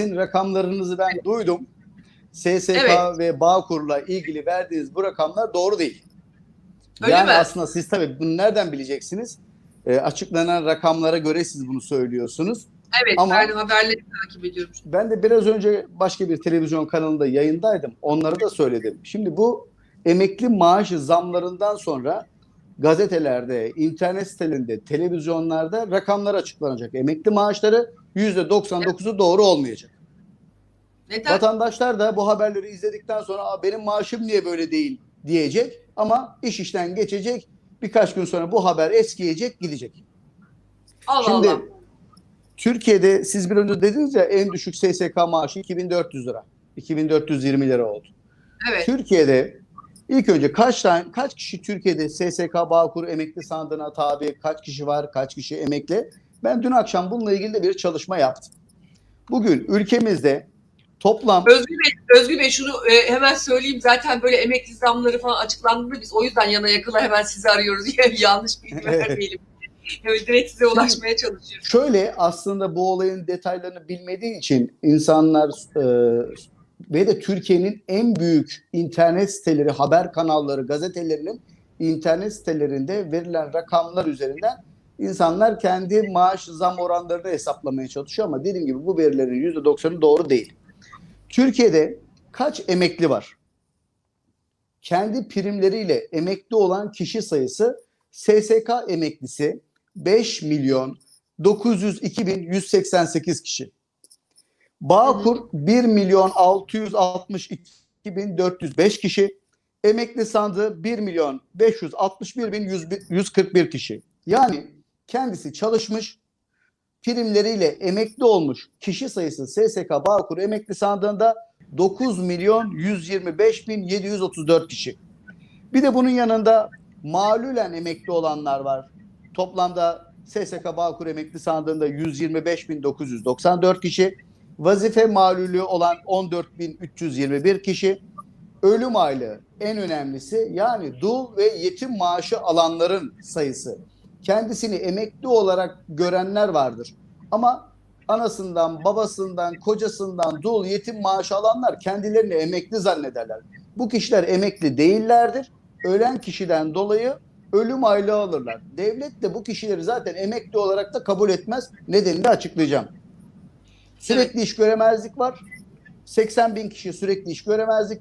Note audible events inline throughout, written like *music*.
Sizin rakamlarınızı ben duydum. SSK Evet. ve Bağkur'la ilgili verdiğiniz bu rakamlar doğru değil. Öyle yani mi? aslında siz tabii bunu nereden bileceksiniz? Ee, açıklanan rakamlara göre siz bunu söylüyorsunuz. Evet Ama- ben haberleri takip ediyorum. Ben de biraz önce başka bir televizyon kanalında yayındaydım. Onları da söyledim. Şimdi bu emekli maaş zamlarından sonra gazetelerde, internet sitelerinde, televizyonlarda rakamlar açıklanacak. Emekli maaşları %99'u doğru olmayacak. Neden? Vatandaşlar da bu haberleri izledikten sonra "Aa, benim maaşım niye böyle değil diyecek ama iş işten geçecek. Birkaç gün sonra bu haber eskiyecek, gidecek. Allah Şimdi Allah. Türkiye'de siz bir önce dediniz ya en düşük SSK maaşı 2400 lira. 2420 lira oldu. Evet. Türkiye'de ilk önce kaç tane kaç kişi Türkiye'de SSK Bağkur emekli sandığına tabi, kaç kişi var, kaç kişi emekli? Ben dün akşam bununla ilgili de bir çalışma yaptım. Bugün ülkemizde toplam Özgür Bey, Özgür Bey şunu e, hemen söyleyeyim. Zaten böyle emekli zamları falan açıklandığında biz o yüzden yana yakıla hemen sizi arıyoruz. *laughs* Yanlış bilgi vermeyelim. Evet, direkt size ulaşmaya çalışıyoruz. Şöyle aslında bu olayın detaylarını bilmediği için insanlar e, ve de Türkiye'nin en büyük internet siteleri, haber kanalları, gazetelerinin internet sitelerinde verilen rakamlar üzerinden insanlar kendi maaş zam oranlarını hesaplamaya çalışıyor ama dediğim gibi bu verilerin %90'ı doğru değil. Türkiye'de kaç emekli var? Kendi primleriyle emekli olan kişi sayısı SSK emeklisi 5 milyon 902 bin 188 kişi. Bağkur 1 milyon 662 bin 405 kişi. Emekli sandığı 1 milyon 561 bin 100 141 kişi. Yani kendisi çalışmış, primleriyle emekli olmuş kişi sayısı SSK Bağkur emekli sandığında 9 milyon 125 bin 734 kişi. Bir de bunun yanında malulen emekli olanlar var. Toplamda SSK Bağkur emekli sandığında 125.994 kişi, vazife malulü olan 14.321 kişi, ölüm aylığı en önemlisi yani dul ve yetim maaşı alanların sayısı. Kendisini emekli olarak görenler vardır. Ama anasından, babasından, kocasından dul yetim maaşı alanlar kendilerini emekli zannederler. Bu kişiler emekli değillerdir. Ölen kişiden dolayı ölüm aylığı alırlar. Devlet de bu kişileri zaten emekli olarak da kabul etmez. Nedenini de açıklayacağım. Sürekli iş göremezlik var. 80 bin kişi sürekli iş göremezlik.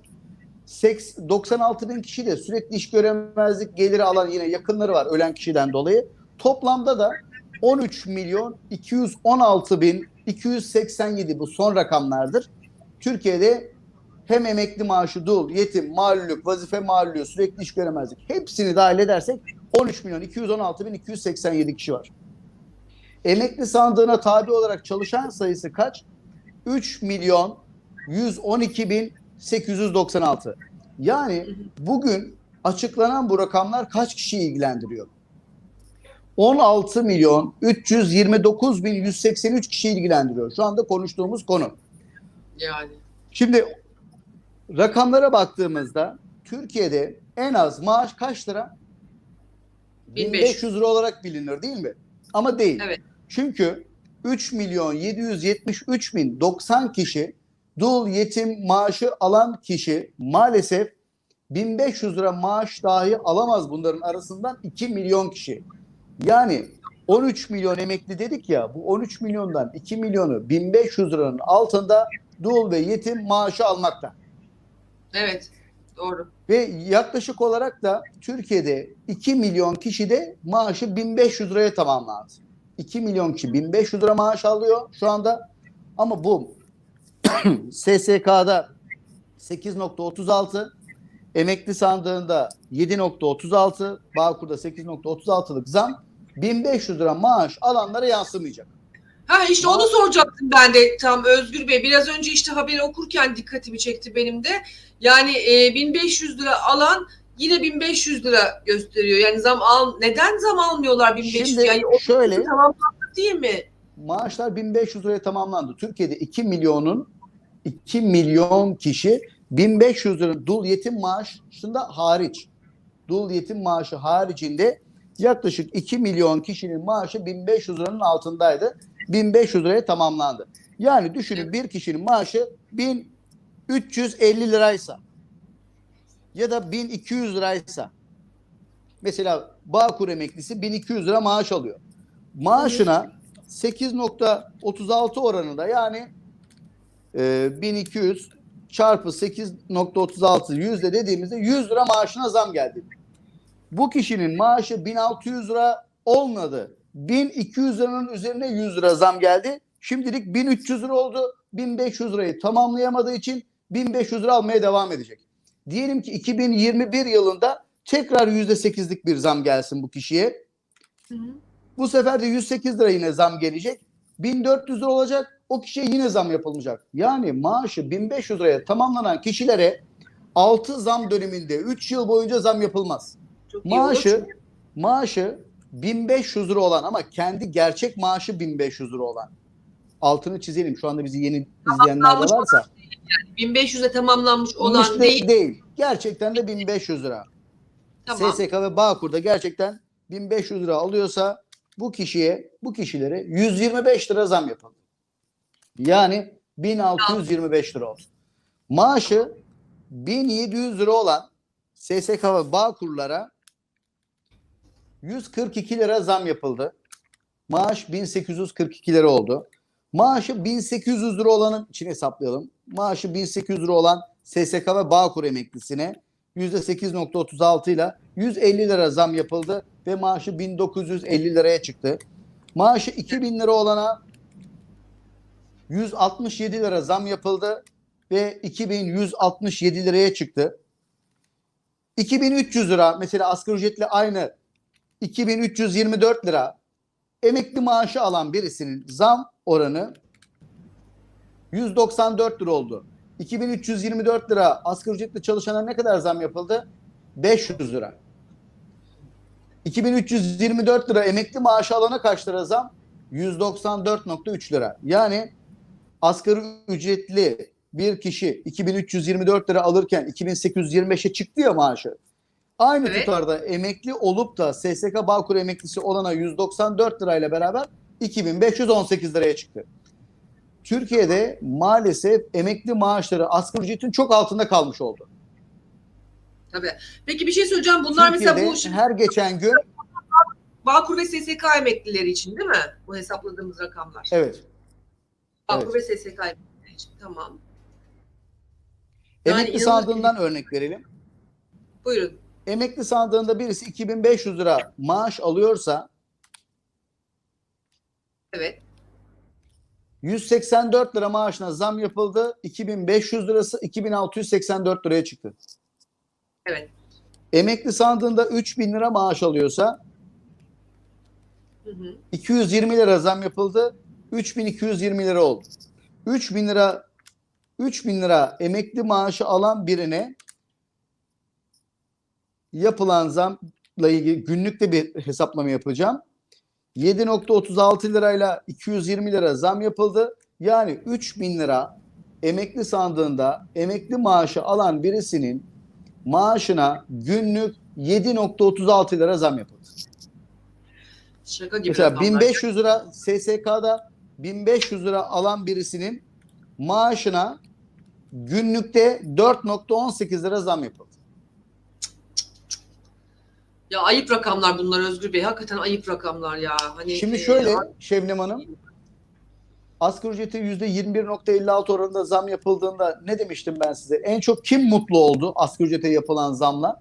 96 bin kişi de sürekli iş göremezlik geliri alan yine yakınları var ölen kişiden dolayı. Toplamda da 13 milyon 216 bin 287 bu son rakamlardır. Türkiye'de hem emekli maaşı, dul, yetim, mağlullük, vazife mağlullüğü, sürekli iş göremezlik hepsini dahil edersek 13 milyon 216 bin 287 kişi var. Emekli sandığına tabi olarak çalışan sayısı kaç? 3 milyon 112 bin 896. Yani bugün açıklanan bu rakamlar kaç kişiyi ilgilendiriyor? 16 milyon 329 bin 183 kişi ilgilendiriyor. Şu anda konuştuğumuz konu. Yani. Şimdi rakamlara baktığımızda Türkiye'de en az maaş kaç lira? 1500. 1500 lira olarak bilinir değil mi? Ama değil. Evet. Çünkü 3 milyon 773 bin 90 kişi dul yetim maaşı alan kişi maalesef 1500 lira maaş dahi alamaz bunların arasından 2 milyon kişi. Yani 13 milyon emekli dedik ya bu 13 milyondan 2 milyonu 1500 liranın altında dul ve yetim maaşı almakta. Evet. Doğru. Ve yaklaşık olarak da Türkiye'de 2 milyon kişi de maaşı 1500 liraya tamamlandı. 2 milyon kişi 1500 lira maaş alıyor şu anda. Ama bu *clears throat* SSK'da 8.36, emekli sandığında 7.36, Bağkur'da 8.36'lık zam 1500 lira maaş alanlara yansımayacak. Ha işte onu soracaktım ben de tam Özgür Bey. Biraz önce işte haberi okurken dikkatimi çekti benim de. Yani e, 1500 lira alan yine 1500 lira gösteriyor. Yani zam al neden zam almıyorlar 1500? Şimdi yani o şöyle tamamlandı değil mi? maaşlar 1500 liraya tamamlandı. Türkiye'de 2 milyonun 2 milyon kişi 1500 lira dul yetim maaşında hariç. Dul yetim maaşı haricinde yaklaşık 2 milyon kişinin maaşı 1500 liranın altındaydı. 1500 liraya tamamlandı. Yani düşünün bir kişinin maaşı 1350 liraysa ya da 1200 liraysa mesela Bağkur emeklisi 1200 lira maaş alıyor. Maaşına 8.36 oranında yani e, 1200 çarpı 8.36 yüzde dediğimizde 100 lira maaşına zam geldi. Bu kişinin maaşı 1600 lira olmadı. 1200 liranın üzerine 100 lira zam geldi. Şimdilik 1300 lira oldu. 1500 lirayı tamamlayamadığı için 1500 lira almaya devam edecek. Diyelim ki 2021 yılında tekrar %8'lik bir zam gelsin bu kişiye. Hı hı. Bu sefer de 108 lira yine zam gelecek. 1400 lira olacak. O kişiye yine zam yapılacak. Yani maaşı 1500 liraya tamamlanan kişilere 6 zam döneminde 3 yıl boyunca zam yapılmaz. Çok. Maaşı maaşı 1500 lira olan ama kendi gerçek maaşı 1500 lira olan. Altını çizelim. Şu anda bizi yeni izleyenler de varsa. 1500'e tamamlanmış olan de- değil. değil. Gerçekten de 1500 lira. Tamam. SSK ve Bağkur'da gerçekten 1500 lira alıyorsa bu kişiye, bu kişilere 125 lira zam yapıldı. Yani 1625 lira oldu. Maaşı 1700 lira olan SSK ve Bağkur'lara 142 lira zam yapıldı. Maaş 1842 lira oldu. Maaşı 1800 lira olanın için hesaplayalım. Maaşı 1800 lira olan SSK ve Bağkur emeklisine %8.36 ile 150 lira zam yapıldı ve maaşı 1950 liraya çıktı. Maaşı 2000 lira olana 167 lira zam yapıldı ve 2167 liraya çıktı. 2300 lira mesela asgari ücretle aynı 2324 lira emekli maaşı alan birisinin zam oranı 194 lira oldu. 2324 lira asgari ücretli çalışana ne kadar zam yapıldı? 500 lira. 2324 lira emekli maaşı alana kaç lira zam? 194.3 lira. Yani asgari ücretli bir kişi 2324 lira alırken 2825'e çıktı ya maaşı. Aynı Evet. tutarda emekli olup da SSK Bağkur emeklisi olana 194 lirayla beraber 2518 liraya çıktı. Türkiye'de maalesef emekli maaşları asgari ücretin çok altında kalmış oldu. Tabii. Peki bir şey söyleyeceğim. Bunlar mesela Türkiye'de bu şimdi her geçen gün Bağkur ve SSK emeklileri için değil mi? Bu hesapladığımız rakamlar. evet Bağkur ve SSK emeklileri için. Tamam. Yani emekli sandığından örnek verelim. Buyurun. Emekli sandığında birisi 2500 lira maaş alıyorsa Evet. 184 lira maaşına zam yapıldı. 2500 lirası 2684 liraya çıktı. Evet. Emekli sandığında 3000 lira maaş alıyorsa Hı hı. 220 lira zam yapıldı. 3220 lira oldu. 3000 lira 3000 lira emekli maaşı alan birine yapılan zamla ilgili günlükte bir hesaplama yapacağım. 7.36 lirayla 220 lira zam yapıldı. Yani 3000 lira emekli sandığında emekli maaşı alan birisinin maaşına günlük 7.36 lira zam yapıldı. Şaka gibi Mesela rakamlar. 1500 lira SSK'da 1500 lira alan birisinin maaşına günlükte 4.18 lira zam yapıldı. Ya ayıp rakamlar bunlar Özgür Bey. Hakikaten ayıp rakamlar ya. Hani Şimdi şöyle Şevnem Hanım asgari ücrete %21.56 oranında zam yapıldığında ne demiştim ben size? En çok kim mutlu oldu asgari ücrete yapılan zamla?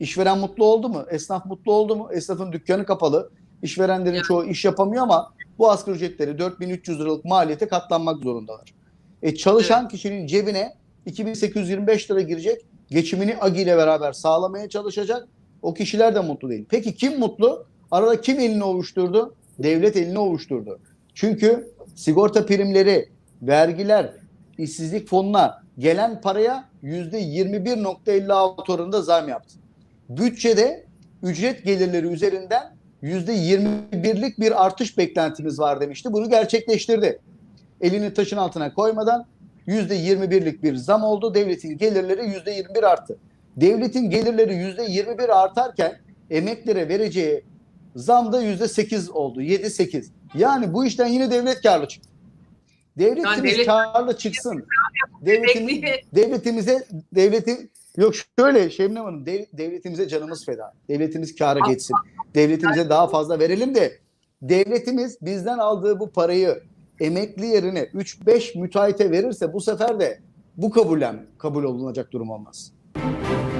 İşveren mutlu oldu mu? Esnaf mutlu oldu mu? Esnafın dükkanı kapalı. İşverenlerin Evet. çoğu iş yapamıyor ama bu asgari ücretleri 4300 liralık maliyete katlanmak zorundalar. E çalışan kişinin cebine 2825 lira girecek. Geçimini AGİ ile beraber sağlamaya çalışacak. O kişiler de mutlu değil. Peki kim mutlu? Arada kim elini ovuşturdu? Devlet elini ovuşturdu. Çünkü sigorta primleri, vergiler, işsizlik fonuna gelen paraya %21.56 oranında zam yaptı. Bütçede ücret gelirleri üzerinden %21'lik bir artış beklentimiz var demişti. Bunu gerçekleştirdi. Elini taşın altına koymadan %21'lik bir zam oldu. Devletin gelirleri %21 arttı. Devletin gelirleri %21 artarken emeklere vereceği zam da %8 oldu. 7-8. Yani bu işten yine devlet karlı çıktı. Devletimiz devlet- karlı çıksın. Devletimiz, devletimize devletin yok şöyle Şebnem Hanım dev- devletimize canımız feda. Devletimiz kâra geçsin. Devletimize daha fazla verelim de devletimiz bizden aldığı bu parayı emekli yerine 3-5 müteahhite verirse bu sefer de bu kabullen kabul olunacak durum olmaz. Thank you.